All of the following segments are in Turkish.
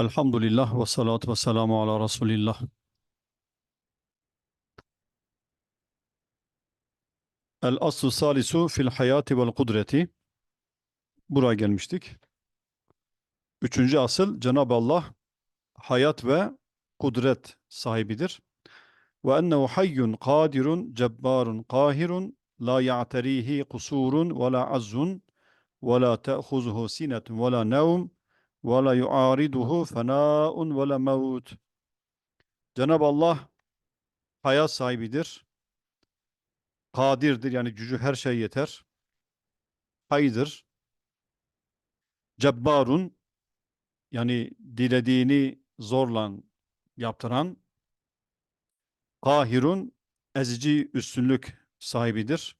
Elhamdülillah ve salatu ve selamu ala Resulillah. El aslu salisu fil hayati vel kudreti. Buraya gelmiştik. Üçüncü asıl Cenab-ı Allah hayat ve kudret sahibidir. Ve ennehu hayyun kadirun cebbarun kahirun la ya'terihi kusurun ve la azzun ve la te'huzuhu sinetun ve la nevm ve la yuariduhu fenâun ve la mevut. Cenab-ı Allah hayat sahibidir. Kadirdir yani gücü her şey yeter. Haydır. Cebbarun yani dilediğini zorla yaptıran. Kahirun ezici üstünlük sahibidir.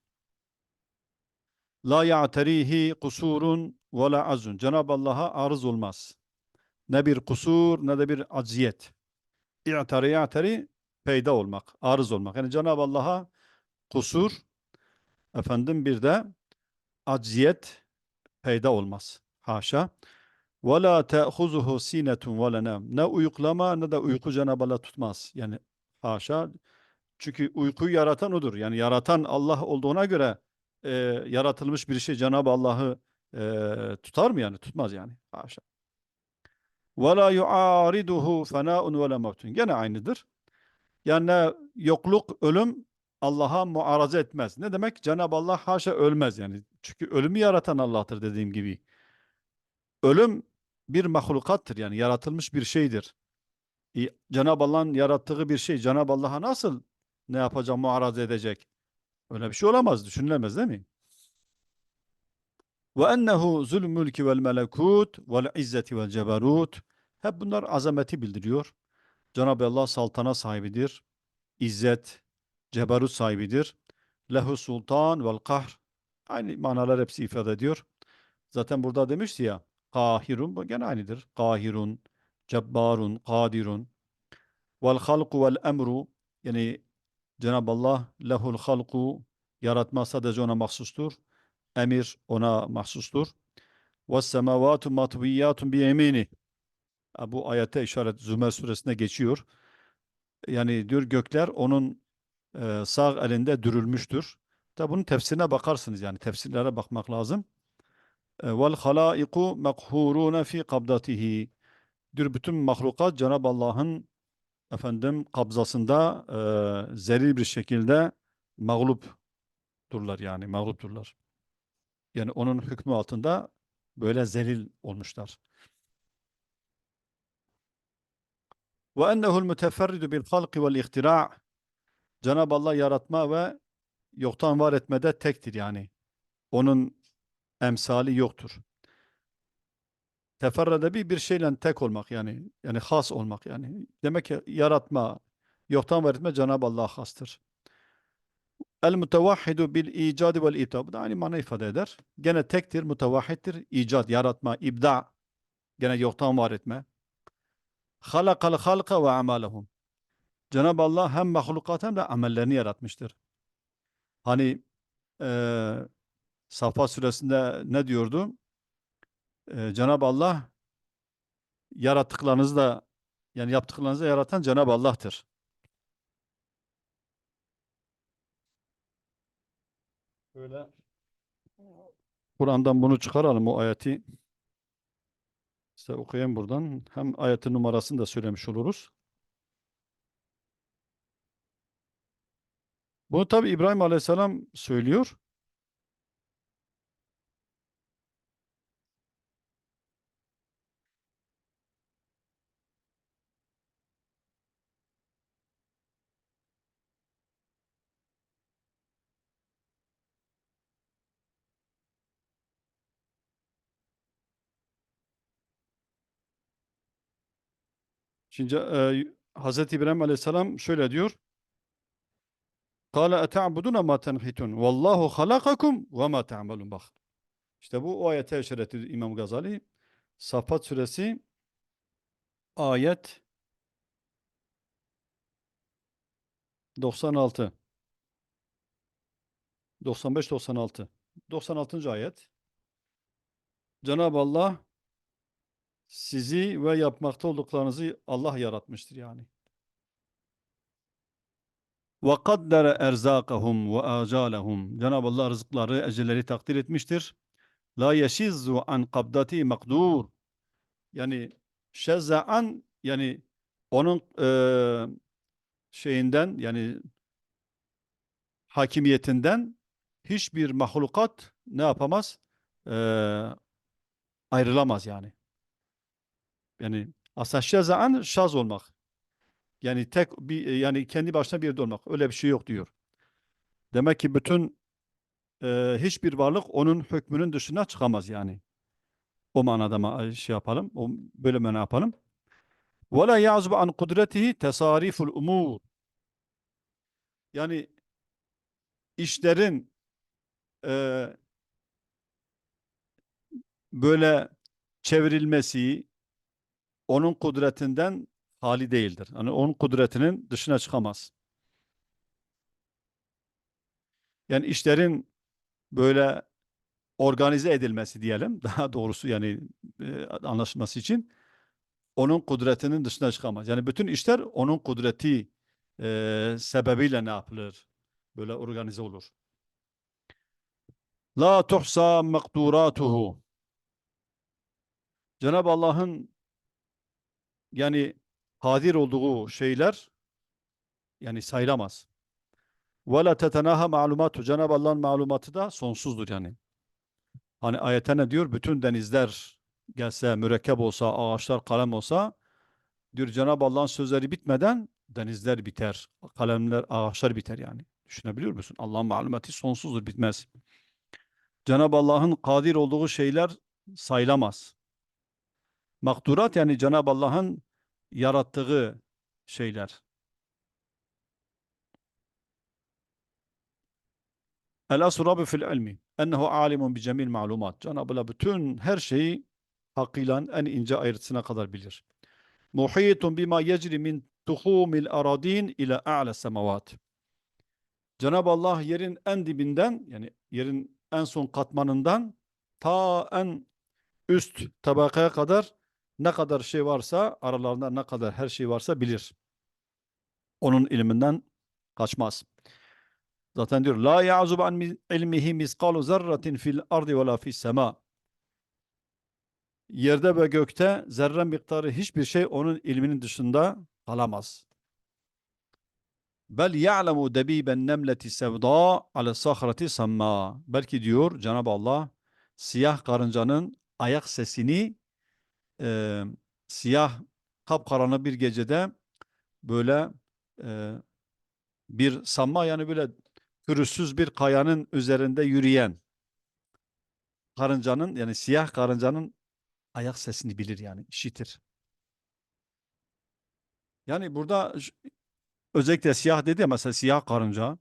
La ya'terihi kusurun ve la azun. Cenab-ı Allah'a arız olmaz. Ne bir kusur ne de bir acziyet. İ'tari ya'teri peyda olmak, arız olmak. Yani Cenab-ı Allah'a kusur efendim bir de acziyet peyda olmaz. Haşa. Ve la te'huzuhu sinetun ve la nem. Ne uyuklama ne de uyku Cenab-ı Allah tutmaz. Yani haşa. Çünkü uykuyu yaratan odur. Yani yaratan Allah olduğuna göre e, yaratılmış bir şey Cenab-ı Allah'ı e, tutar mı yani? Tutmaz yani. Haşa. Yuariduhu fenâun ve la mevtun. Gene aynıdır. Yani yokluk, ölüm Allah'a muaraza etmez. Ne demek? Cenab-ı Allah haşa ölmez yani. Çünkü ölümü yaratan Allah'tır dediğim gibi. Ölüm bir mahlukattır yani yaratılmış bir şeydir. Cenab-ı Allah'ın yarattığı bir şey Cenab-ı Allah'a nasıl ne yapacak, muaraza edecek? Öyle bir şey olamaz, düşünülemez değil mi? Ve ennehu zul mülki vel melekut vel izzeti vel ceberut. Hep bunlar azameti bildiriyor. Cenab-ı Allah saltana sahibidir. İzzet, ceberut sahibidir. Lehu sultan vel kahr. Aynı manalar hepsi ifade ediyor. Zaten burada demişti ya kahirun bu gene aynıdır. Kahirun, cebbarun, kadirun. Vel halku vel emru yani Cenab-ı Allah lehul halku yaratma sadece ona mahsustur. Emir ona mahsustur. Matviyyatun bi yemini. Bu ayete işaret Zümer suresinde geçiyor. Yani diyor gökler onun e, sağ elinde dürülmüştür. Tabi bunun tefsirine bakarsınız yani tefsirlere bakmak lazım. E, Vel halaiku fi kabdatihi. Diyor bütün mahlukat Cenab-ı Allah'ın efendim kabzasında e, zelil bir şekilde mağlupturlar yani mağlupturlar. Yani onun hükmü altında böyle zelil olmuşlar. Ve ennehu'l müteferridu bil halqi vel ihtira' Cenab-ı Allah yaratma ve yoktan var etmede tektir yani. Onun emsali yoktur. Teferrede bir bir şeyle tek olmak yani yani has olmak yani. Demek ki yaratma, yoktan var etme Cenab-ı Allah'a hastır. El mutevahhidu bil icadi vel ibda. Bu da aynı mana ifade eder. Gene tektir, mutevahhittir. İcat, yaratma, ibda. Gene yoktan var etme. Halakal halka ve amalehum. Cenab-ı Allah hem mahlukat hem de amellerini yaratmıştır. Hani eee Safa suresinde ne diyordu? Ee, Cenab-ı Allah yarattıklarınızı da yani yaptıklarınızı yaratan Cenab-ı Allah'tır. Böyle Kur'an'dan bunu çıkaralım o ayeti. Size okuyayım buradan. Hem ayetin numarasını da söylemiş oluruz. Bunu tabi İbrahim Aleyhisselam söylüyor. Şimdi e, Hazreti İbrahim Aleyhisselam şöyle diyor. Kâle ete'budûne mâ tenhitun. Vallahu halakakum ve mâ te'amelun. Bak. İşte bu o ayete işaret İmam Gazali. Safat suresi ayet 96 95 96 96. ayet Cenab-ı Allah Sizi ve yapmakta olduklarınızı Allah yaratmıştır yani. Erzakahum ve acalahum. Cenab-ı Allah rızıkları, ecelleri takdir etmiştir. La yeşizzu an kabdati makdur. Yani şezza'an yani onun eee, şeyinden yani hakimiyetinden hiçbir mahlukat ne yapamaz? Eee, ayrılamaz yani. Yani aslında şezaan şaz olmak. Yani tek bir e, yani kendi başına bir de olmak. Öyle bir şey yok diyor. Demek ki bütün e, hiçbir varlık onun hükmünün dışına çıkamaz yani. O manada e, şey yapalım. O böyle mana yapalım. Ve la yazbu an kudretihi tesariful umur. Yani işlerin e, böyle çevrilmesi, onun kudretinden hali değildir. Yani onun kudretinin dışına çıkamaz. Yani işlerin böyle organize edilmesi diyelim. Daha doğrusu yani e, anlaşılması için onun kudretinin dışına çıkamaz. Yani bütün işler onun kudreti e, sebebiyle ne yapılır? Böyle organize olur. La tuhsa makduratuhu. Cenab-ı Allah'ın yani kadir olduğu şeyler yani sayılamaz. Ve la tetenaha. Cenab-ı Allah'ın malumatı da sonsuzdur yani. Hani ayette ne diyor? Bütün denizler gelse, mürekkep olsa, ağaçlar kalem olsa diyor Cenab-ı Allah'ın sözleri bitmeden denizler biter, kalemler, ağaçlar biter yani. Düşünebiliyor musun? Allah'ın malumatı sonsuzdur, bitmez. Cenab-ı Allah'ın kadir olduğu şeyler sayılamaz. Makdurat yani Cenab-ı Allah'ın yarattığı şeyler. El asru rabbi fil ilmi. Ennehu alimun bi cemil malumat. Cenab-ı Allah bütün her şeyi hakkıyla en ince ayrıntısına kadar bilir. Muhitun bima yecri min tuhumil aradin ila a'la semavat. Cenab-ı Allah yerin en dibinden yani yerin en son katmanından ta en üst tabakaya kadar ne kadar şey varsa aralarında ne kadar her şey varsa bilir. Onun ilminden kaçmaz. Zaten diyor la ya'zubu an mi- ilmihi miskalu zerratin fil ardi ve la fis sema. Yerde ve gökte zerre miktarı hiçbir şey onun ilminin dışında kalamaz. Bel ya'lemu debiben nemleti sevda ale sahrati samma. Belki diyor Cenab-ı Allah siyah karıncanın ayak sesini e, siyah kapkaranlık bir gecede böyle e, bir samma yani böyle pürüzsüz bir kayanın üzerinde yürüyen karıncanın yani siyah karıncanın ayak sesini bilir yani işitir. Yani burada özellikle siyah dedi ya mesela siyah karınca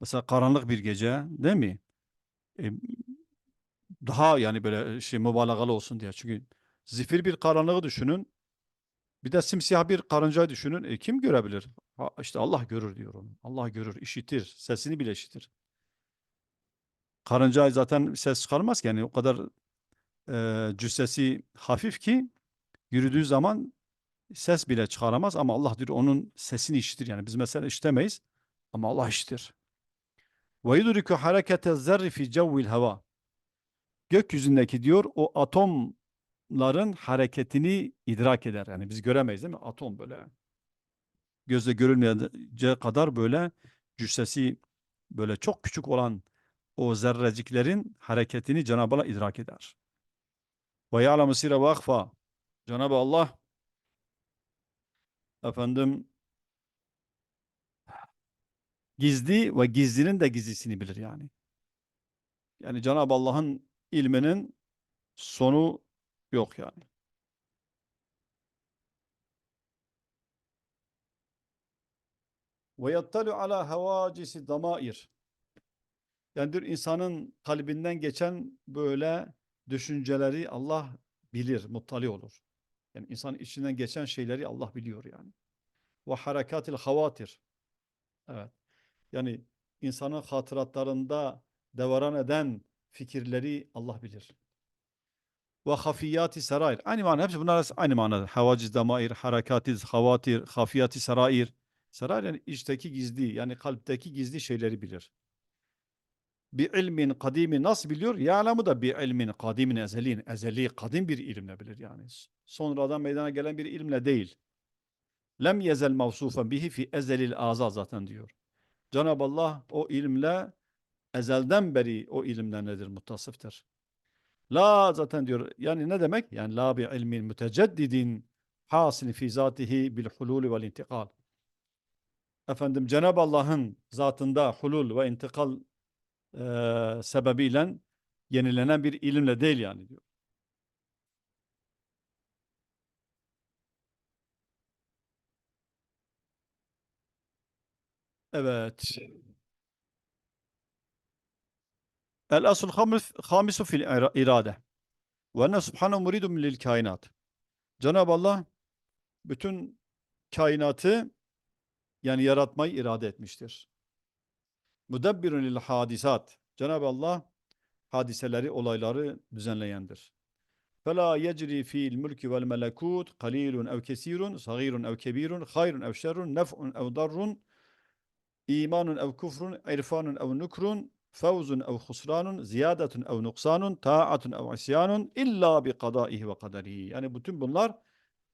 mesela karanlık bir gece değil mi? E, daha yani böyle şey mübalağalı olsun diye. Çünkü zifir bir karanlığı düşünün. Bir de simsiyah bir karıncayı düşünün. E, kim görebilir? Ha, işte Allah görür diyor onu. Allah görür, işitir. Sesini bile işitir. Karınca zaten ses çıkarmaz ki yani o kadar e, cüssesi hafif ki yürüdüğü zaman ses bile çıkaramaz ama Allah diyor onun sesini işitir yani biz mesela işitemeyiz ama Allah işitir. Ve yudriku harekete zerri fi cevvil hava. Gökyüzündeki diyor o atomların hareketini idrak eder. Yani biz göremeyiz değil mi? Atom böyle gözle görülmeyeceği kadar böyle cüssesi böyle çok küçük olan o zerreciklerin hareketini Cenab-ı Allah idrak eder. Ve ya'lemu sire ve akfa. Cenab-ı Allah efendim gizli ve gizlinin de gizlisini bilir yani. Yani Cenab-ı Allah'ın ilminin sonu yok yani. Ve yattalu ala havacisi damair. Yani diyor insanın kalbinden geçen böyle düşünceleri Allah bilir, muttali olur. Yani insanın içinden geçen şeyleri Allah biliyor yani. Ve harekatil havatir. Evet. Yani insanın hatıratlarında devaran eden fikirleri Allah bilir. Ve hafiyati serair. Aynı mana. Hepsi bunlar aynı manada. Havaciz damair, harakatiz, havatir, hafiyati serair. Serair yani içteki gizli yani kalpteki gizli şeyleri bilir. Bi ilmin kadimi nasıl biliyor? Ya'lemu da bi ilmin kadimin ezelin. Ezeli kadim bir ilimle bilir yani. Sonradan meydana gelen bir ilimle değil. Lem yezel mavsufen bihi fi ezelil azal zaten diyor. Cenab-ı Allah o ilimle ezelden beri o ilimle nedir? Muttasıftır. La zaten diyor yani ne demek? Yani la bi ilmin müteceddidin hasil fi zatihi bil hulul vel intikal. Efendim Cenab-ı Allah'ın zatında hulul ve intikal e, sebebiyle yenilenen bir ilimle değil yani diyor. Evet. El asıl hamisu fil irade. Ve enne subhanahu muridun lil kainat. Cenab-ı Allah bütün kainatı yani yaratmayı irade etmiştir. Mudebbirun lil hadisat. Cenab-ı Allah hadiseleri, olayları düzenleyendir. Fela yecri fil mulki vel melekut qalilun ev kesirun, sagirun ev kebirun, hayrun ev şerrun, nef'un ev darrun, imanun ev kufrun, irfanun ev nukrun, fevzun ev husranun, ziyadetun ev nuksanun, taatun ev isyanun illa bi kadaihi ve kaderihi. Yani bütün bunlar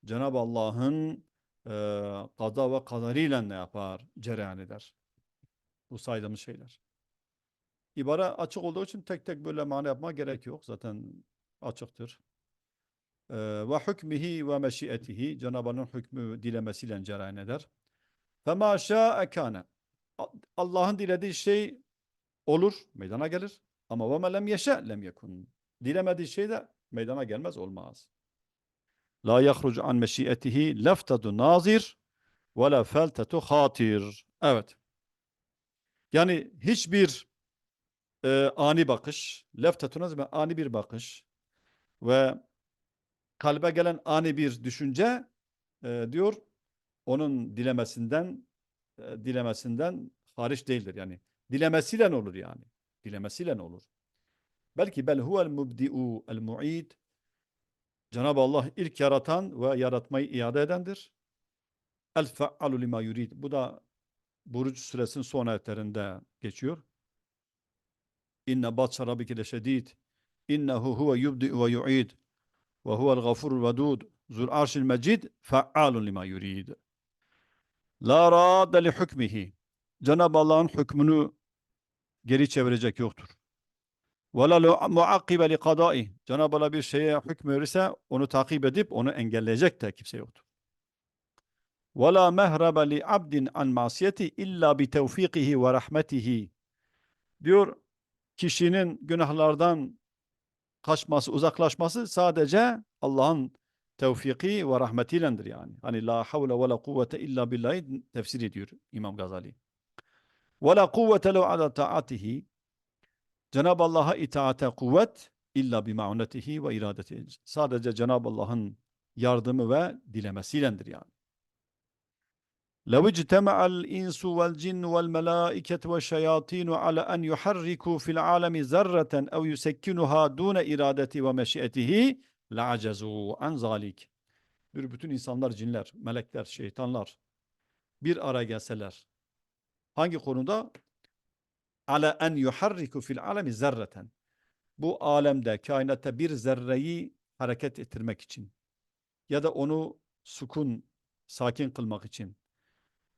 Cenab-ı Allah'ın e, kaza ve kaderiyle ne yapar? Cereyan eder. Bu saydığımız şeyler. İbare açık olduğu için tek tek böyle mana yapma gerek yok. Zaten açıktır. Ve hükmihi ve meşiyetihi Cenab-ı Allah'ın hükmü dilemesiyle cereyan eder. Fema şa'e kâne Allah'ın dilediği şey olur, meydana gelir. Ama ve melem yeşe lem yekun. Dilemediği şey de meydana gelmez, olmaz. La yahrucu an meşiyetihi leftatu nazir ve la feltetu hatir. Evet. Yani hiçbir e, ani bakış, leftetu nazir ani bir bakış ve kalbe gelen ani bir düşünce e, diyor onun dilemesinden e, dilemesinden hariç değildir yani. Dilemesiyle olur yani? Dilemesiyle olur? Belki bel huvel mubdi'u el mu'id Cenab-ı Allah ilk yaratan ve yaratmayı iade edendir. El fe'alu lima yurid. Bu da Buruc suresinin son ayetlerinde geçiyor. İnne batsa rabbike leşedid. İnnehu huve yubdi'u ve yu'id. Ve huvel gafurul vedud. Zul arşil mecid. Fe'alun lima yurid. La radde li hükmihi. Cenab-ı Allah'ın hükmünü geri çevirecek yoktur. Muakkibe li kadai. Cenab-ı Allah bir şeye hüküm verirse onu takip edip onu engelleyecek de kimse yoktur. Abdin an masiyeti illa bi tevfikihi ve rahmetihi. Diyor kişinin günahlardan kaçması, uzaklaşması sadece Allah'ın tevfiki ve rahmetiylendir yani. Hani la havle ve la kuvvete illa billahi tefsir ediyor İmam Gazali. Ve la kuvvete lev ala taatihi Cenab-ı Allah'a itaate kuvvet illa bi ma'unetihi ve iradetihi. Sadece Cenab-ı Allah'ın yardımı ve dilemesiylendir yani. لو اجتمع الإنس والجن والملائكة والشياطين على أن يحركوا في العالم ذرة أو يسكنها دون إرادته ومشيئته لعجزوا عن ذلك. Bir bütün insanlar, cinler, melekler, şeytanlar bir araya gelseler. Hangi konuda? Ala en yuharriku fil alemi zerreten. Bu alemde, kainatta bir zerreyi hareket ettirmek için ya da onu sukun, sakin kılmak için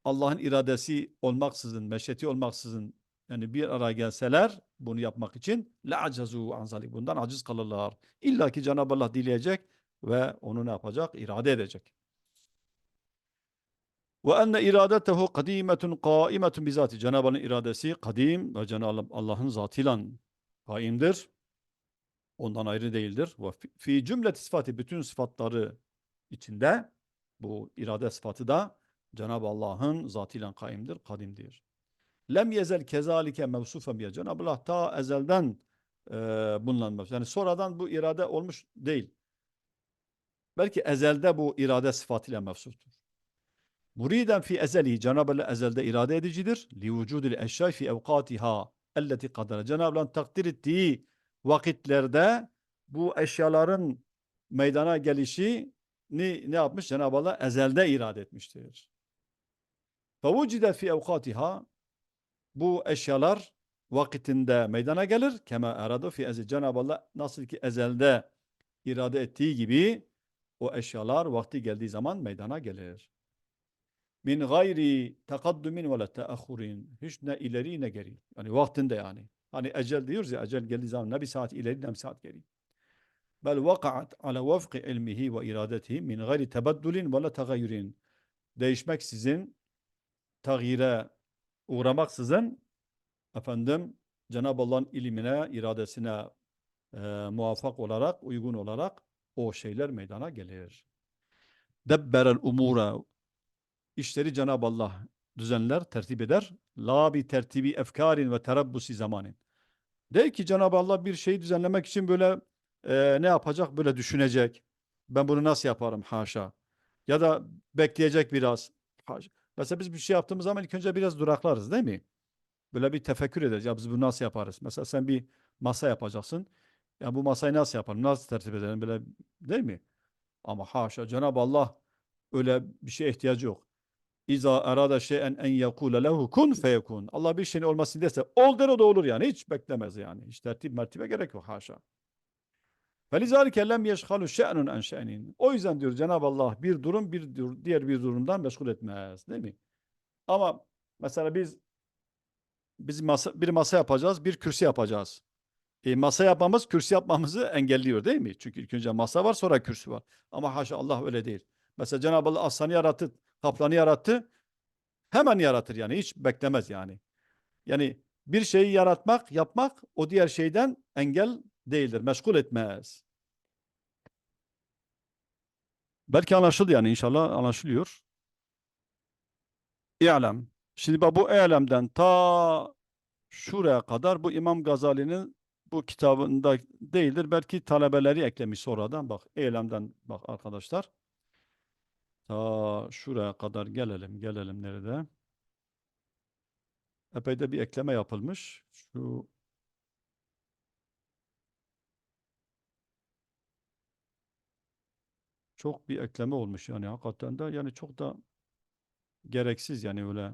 Allah'ın iradesi olmaksızın, meşyeti olmaksızın yani bir araya gelseler bunu yapmak için la acazu an zalik. Bundan aciz kalırlar. İlla ki Cenab-ı Allah dileyecek ve onu ne yapacak? İrade edecek. Ve enne iradetehu kadimetun kaimetun bizati. Cenab-ı Allah'ın iradesi kadim ve Cenab-ı Allah'ın zatıyla kaimdir. Ondan ayrı değildir. Ve fi- cümlet sıfatı bütün sıfatları içinde bu irade sıfatı da Cenab-ı Allah'ın zatıyla kaimdir, kadimdir. Lem yezel kezalike mevsufen biye. Cenab-ı Allah ta ezelden e, bununla mevsuf. Yani sonradan bu irade olmuş değil. Belki ezelde bu irade sıfatıyla mevsuftur. Muriden fi ezeli Cenab-ı Allah ezelde irade edicidir. Li vücudil eşyay fi evkatiha elleti kadara. Cenab-ı Allah'ın takdir ettiği vakitlerde bu eşyaların meydana gelişi ne, ne yapmış? Cenab-ı Allah ezelde irade etmiştir. Fevucide fi evkatiha bu eşyalar vakitinde meydana gelir. Kema eradu fi ezeli. Cenab-ı Allah nasıl ki ezelde irade ettiği gibi o eşyalar vakti geldiği zaman meydana gelir. Min gayri takaddumin ve la teahhurin. Hiç ne ileri ne geri. Yani vaktinde yani. Hani ecel diyoruz ya ecel geldiği zaman ne bir saat ileri ne bir saat geri. Bel vakaat ala vafki ilmihi ve iradetihi min gayri tebaddulin ve la tagayyurin. Değişmeksizin, tağyire uğramaksızın efendim Cenab-ı Allah'ın ilmine, iradesine e, muvaffak olarak, uygun olarak o şeyler meydana gelir. Debberel umura işleri Cenab-ı Allah düzenler, tertip eder. La bi tertibi efkarin ve terabbusi zamanin. Değil ki Cenab-ı Allah bir şeyi düzenlemek için böyle e, ne yapacak? Böyle düşünecek. Ben bunu nasıl yaparım? Haşa. Ya da bekleyecek biraz. Haşa. Mesela biz bir şey yaptığımız zaman ilk önce biraz duraklarız değil mi? Böyle bir tefekkür ederiz. Ya biz bunu nasıl yaparız? Mesela sen bir masa yapacaksın. Ya bu masayı nasıl yapalım? Nasıl tertip edelim? Böyle değil mi? Ama haşa Cenab-ı Allah öyle bir şeye ihtiyacı yok. İza arada şeyen en yekule lehu kun feyekun. Allah bir şeyin olmasını derse ol der o da olur yani. Hiç beklemez yani. Hiç tertip mertibe gerek yok haşa. Felizalike lem yeşhalu şe'nun en şe'nin. O yüzden diyor Cenab-ı Allah bir durum bir diğer bir durumdan meşgul etmez. Değil mi? Ama mesela biz biz masa, bir masa yapacağız, bir kürsü yapacağız. E, masa yapmamız kürsü yapmamızı engelliyor değil mi? Çünkü ilk önce masa var sonra kürsü var. Ama haşa Allah öyle değil. Mesela Cenab-ı Allah aslanı yarattı, kaplanı yarattı. Hemen yaratır yani hiç beklemez yani. Yani bir şeyi yaratmak, yapmak o diğer şeyden engel değildir. Meşgul etmez. Belki anlaşıldı yani inşallah anlaşılıyor. İ'lem. Şimdi bak bu İ'lem'den ta şuraya kadar bu İmam Gazali'nin bu kitabında değildir. Belki talebeleri eklemiş sonradan. Bak İ'lem'den bak arkadaşlar. Ta şuraya kadar gelelim. Gelelim nerede? Epey de bir ekleme yapılmış. Şu çok bir ekleme olmuş yani hakikaten de yani çok da gereksiz yani öyle.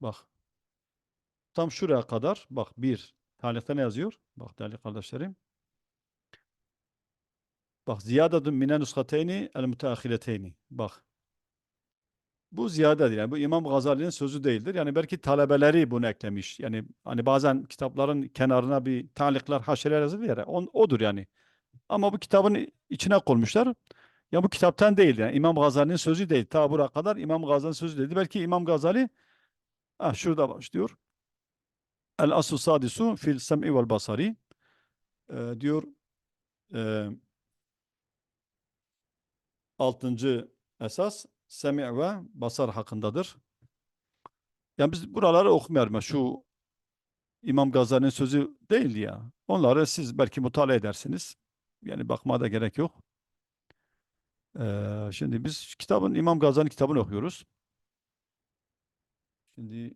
Bak. Tam şuraya kadar bak bir tarihte ne yazıyor? Bak değerli kardeşlerim. Bak ziyadetun mine nuskateyni el müteahhireteyni. Bak. Bu ziyadedir. Yani bu İmam Gazali'nin sözü değildir. Yani belki talebeleri bunu eklemiş. Yani hani bazen kitapların kenarına bir talikler, haşeler yazılır ya. On, odur yani. Ama bu kitabın içine koymuşlar. Ya bu kitaptan değil yani. İmam Gazali'nin sözü değil. Ta buraya kadar İmam Gazali'nin sözü değil. Belki İmam Gazali ah, şurada başlıyor. El aslu sadisu fil sem'i vel basari Ee, diyor e, altıncı esas semi' ve basar hakkındadır. Yani biz buraları okumayalım. Şu İmam Gazali'nin sözü değil ya. Onları siz belki mutala edersiniz. Yani bakmaya da gerek yok. Ee, şimdi biz kitabın İmam Gazali kitabını okuyoruz. Şimdi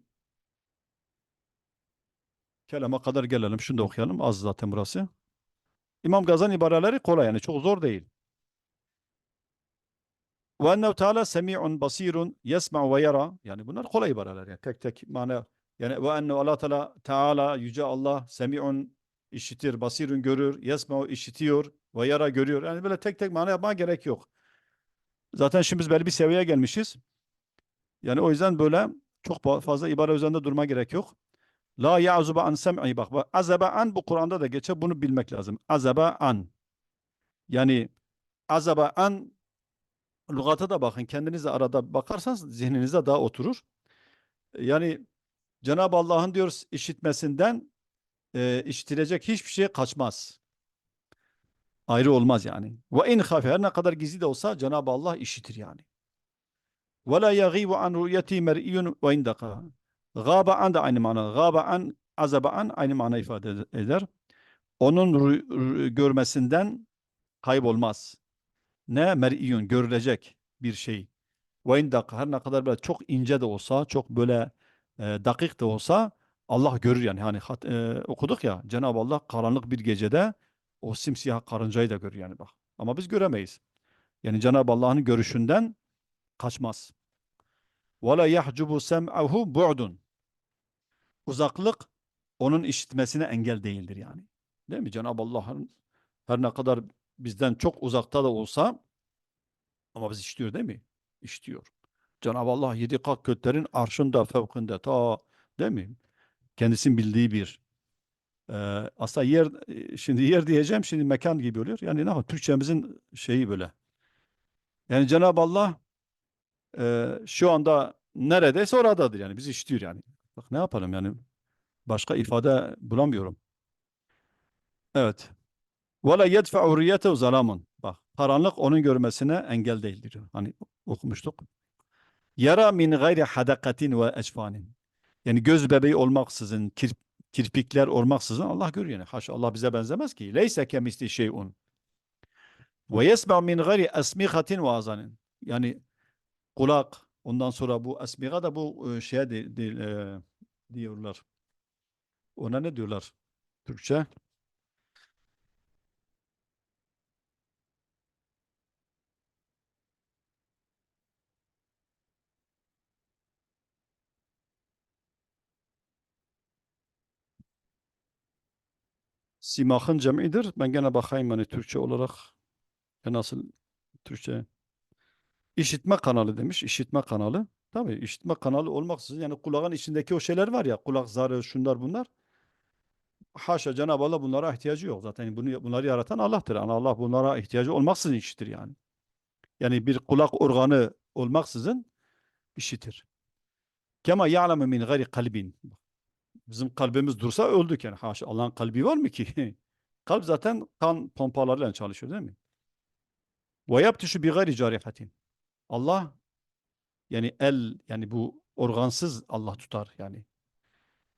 kelama kadar gelelim. Şunu da okuyalım. Az zaten burası. İmam Gazali ibareleri kolay yani çok zor değil. Ve ennehu teala semi'un basirun yesma'u ve yara. Yani bunlar kolay ibareler yani tek tek mana. Yani ve ennehu Allah teala teala yüce Allah semi'un işitir, basirun görür, yesma'u işitiyor ve yara görüyor. Yani böyle tek tek mana yapmaya gerek yok. Zaten şimdi biz belli bir seviyeye gelmişiz. Yani o yüzden böyle çok fa- fazla ibare üzerinde durma gerek yok. La ya'zuba an sem'i bak, Azaba an bu Kur'an'da da geçer. Bunu bilmek lazım. Azaba an. Yani azaba an lügata da bakın. Kendiniz de arada bakarsanız zihninize daha oturur. Yani Cenab-ı Allah'ın diyoruz işitmesinden e, işitilecek hiçbir şey kaçmaz. Ayrı olmaz yani. Ve in hafi her ne kadar gizli de olsa Cenab-ı Allah işitir yani. Ve la yaghibu an ru'yeti mer'iyyun ve indaka. Gâbe an da aynı mana. Gâbe an, azaba an aynı mana ifade ed- eder. Onun görmesinden kaybolmaz Ne mer'iyyun görülecek bir şey. Ve indaka her ne kadar böyle çok ince de olsa, çok böyle e, dakik de olsa Allah görür yani. Hani hat- e, okuduk ya Cenab-ı Allah karanlık bir gecede o simsiyah karıncayı da görür yani bak. Ama biz göremeyiz. Yani Cenab-ı Allah'ın görüşünden kaçmaz. وَلَا يَحْجُبُ سَمْعَهُ بُعْدٌ Uzaklık onun işitmesine engel değildir yani. Değil mi? Cenab-ı Allah'ın her ne kadar bizden çok uzakta da olsa ama biz işitiyor değil mi? İşitiyor. Cenab-ı Allah yedi kat göklerin arşında, fevkinde ta değil mi? Kendisinin bildiği bir e, aslında yer şimdi yer diyeceğim şimdi mekan gibi oluyor. Yani ne yapalım Türkçemizin şeyi böyle. Yani Cenab-ı Allah e, şu anda neredeyse oradadır yani bizi işitiyor yani. Bak ne yapalım yani başka ifade bulamıyorum. Evet. Ve la yedfe'u riyetehu zalamun. Bak karanlık onun görmesine engel değildir. Hani okumuştuk. Yara min gayri hadakatin ve ecfanin. Yani göz bebeği olmaksızın, kir, kirpikler olmaksızın Allah görüyor. Yani haşa Allah bize benzemez ki. Leyse kemisli şeyun. Ve yesma min gayri esmihatin ve azanin. Yani kulak, ondan sonra bu esmiha da bu e, şeye de, de, e, diyorlar. Ona ne diyorlar Türkçe? Simahın cem'idir. Ben gene bakayım hani Türkçe olarak e, nasıl Türkçe. İşitme kanalı demiş. İşitme kanalı. Tabii işitme kanalı olmaksızın yani kulağın içindeki o şeyler var ya kulak zarı şunlar bunlar. Haşa Cenab-ı Allah bunlara ihtiyacı yok. Zaten bunu, bunları yaratan Allah'tır. Yani Allah bunlara ihtiyacı olmaksızın işitir yani. Yani bir kulak organı olmaksızın işitir. Kema ya'lemu min gayri kalbin. Bizim kalbimiz dursa öldük yani. Haşa Allah'ın kalbi var mı ki? Kalp zaten kan pompalarıyla çalışıyor değil mi? Ve yaptişu bi gayri carihatin. Allah yani el yani bu organsız Allah tutar yani.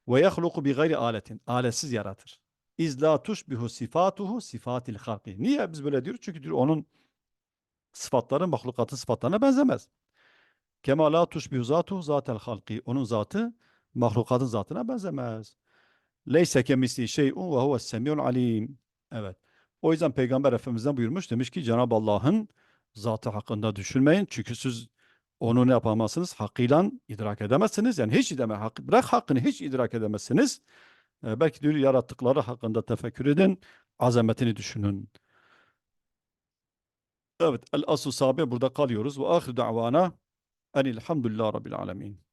Ve yahluku bi gayri aletin. Aletsiz yaratır. İz la tuşbihu sifatuhu sifatil halki. Niye biz böyle diyoruz? Çünkü diyor onun sıfatları mahlukatın sıfatlarına benzemez. Kema la tuşbihu zatuhu zatel halki. Onun zatı mahlukatın zatına benzemez. Leyse kemisli şey'un ve huves semiyul alim. Evet. O yüzden Peygamber Efendimiz'den buyurmuş. Demiş ki Cenab-ı Allah'ın zatı hakkında düşünmeyin. Çünkü siz onu ne yapamazsınız? Hakkıyla idrak edemezsiniz. Yani hiç ideme, hak, bırak hakkını hiç idrak edemezsiniz. Ee, belki diyor yarattıkları hakkında tefekkür edin. Azametini düşünün. Evet. El-Asu Sabi burada kalıyoruz. Ve ahir da'vana enilhamdülillah Rabbil alemin.